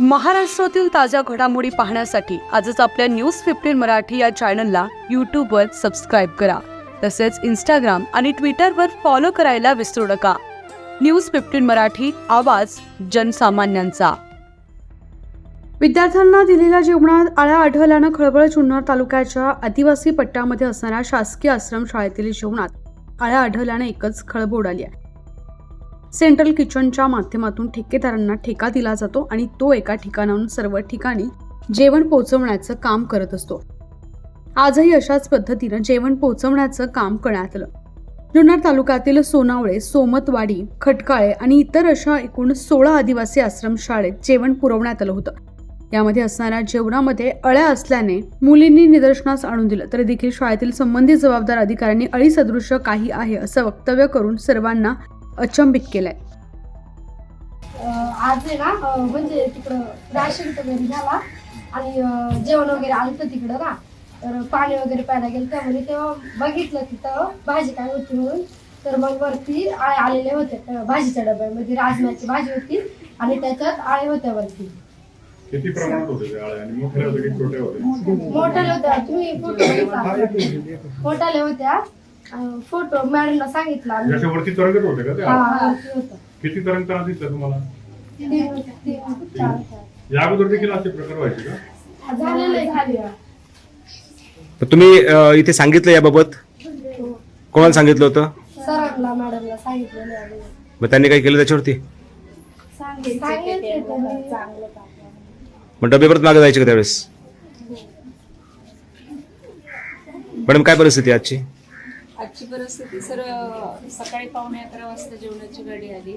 महाराष्ट्रातील ताज्या घडामोडी पाहण्यासाठी आजच आपल्या न्यूज फिफ्टीन मराठी या चॅनलला यूट्यूबवर सबस्क्राईब करा. तसेच इंस्टाग्राम आणि ट्विटरवर फॉलो करायला विसरू नका. न्यूज फिफ्टीन मराठी आवाज जनसामान्यांचा. विद्यार्थ्यांना दिलेल्या जेवणात आळ्या आढळल्यानं खळबळ जुन्नर तालुक्याच्या आदिवासी पट्ट्यामध्ये असणाऱ्या शासकीय आश्रम शाळेतील जेवणात आळ्या आढळल्यानं एकच खळबळ उडाली आहे. सेंट्रल किचनच्या माध्यमातून ठेकेदारांना ठेका दिला जातो आणि तो एका ठिकाणाहून सर्व ठिकाणी जेवण पोहोचवण्याचं काम करत असतो. आजही अशाच पद्धतीनं जेवण पोहोचवण्याचं काम करण्यात आलं. जुन्नर तालुक्यातील सोनावळे सोमतवाडी खटकाळे आणि इतर अशा एकूण सोळा आदिवासी आश्रमशाळेत जेवण पुरवण्यात आलं होतं. यामध्ये असणाऱ्या जेवणामध्ये अळ्या असल्याने मुलींनी निदर्शनास आणून दिलं तरी देखील शाळेतील संबंधित जबाबदार अधिकाऱ्यांनी अळी सदृश काही आहे असं वक्तव्य करून सर्वांना अचंबित केलंय. आज आहे ना म्हणजे तिकडं राशन वगैरे झाला आणि जेवण वगैरे आलं होतं तिकडं ना. तर पाणी वगैरे प्यायला गेलं त्यामध्ये तेव्हा बघितलं तिथं भाजी काय होती म्हणून. तर मग वरती आळे आलेले होते भाजीच्या डब्यामध्ये राजम्याची भाजी होती आणि त्याच्यात आळे होत्या वरती. किती प्रमाणात होते ते आळे? आणि मोठे होते की छोटे होते मोठ्याले होत्या तुम्ही मोठ्याले होत्या. फोटो मॅडमला सांगितला आम्ही. याच्या वरती तरंगत होते का ते हा आळे? वरती होतं. किती तरंगताना दिसलं तुम्हाला तीन- तीन- चार- चार. या अगोदर देखील असे प्रकार व्हायचे का झालेलं आहे खाली तर तुम्ही अ, इथे सांगितलं याबाबत कोणाला सांगितलं होतं सरांना मॅडमला सांगितलेलं आहे आम्ही. मग त्यांनी काही केलं त्याच्यावरती सांगितलं त्यांनी. मग डबे परत मागे जायचे का त्यावेळेस मॅडम काय परिस्थिती आहे आजची आजची परिस्थिती सर सकाळी पावणे अकरा वाजता जेवणाची गाडी आली.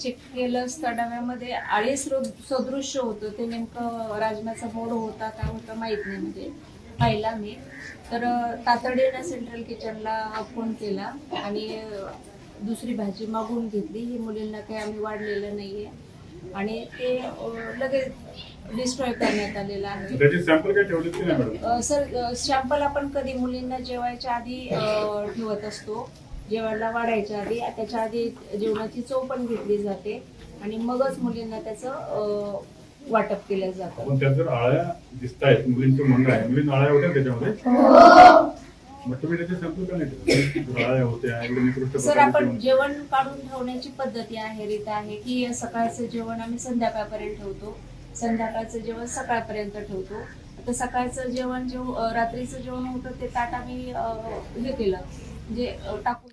चेक केलं असता डब्यामध्ये आळीस स्रो- सदृश्य होतं. ते नेमकं राजमाचा बोर्ड होता काय होता माहीत नाही म्हणजे पाहिला मी. तर तातडीनं सेंट्रल किचनला फोन केला आणि दुसरी भाजी मागवून घेतली. ही मुलींना काही आम्ही वाढलेलं नाही आहे आणि ते लगेच डिस्ट्रॉय करण्यात आलेलं आहे. त्याची सॅम्पल काय की नाही मॅडम? अ, सर शॅम्पल आपण कधी मुलींना जेवायच्या आधी अ, ठेवत असतो. जेवायला वाढायच्या आधी त्याच्या आधी जेवणाची चव पण घेतली जाते आणि मगच मुलींना त्याचं अ, वाटप केलं जातं. त्यात जर आळ्या दिसत आहेत मुलींचं म्हणणं आहे. मुलींना आळ्या होत्या त्याच्यामध्ये? मग तुम्ही त्याचे सॅम्पल का नाही ठेवले? जर आळ्या होत्या एवढे निकृष्ट सर प्रकारचे आपण जेवण. जेवण काढून ठेवण्याची पद्धती आहे रीत आहे की सकाळचं जेवण आम्ही संध्याकाळपर्यंत ठेवतो. संध्याकाळचं जेवण सकाळपर्यंत ठेवतो. आता सकाळचं जेवण जे रात्रीचं जेवण होतं ते ताट आम्ही अ, हे केलं. म्हणजे टाकून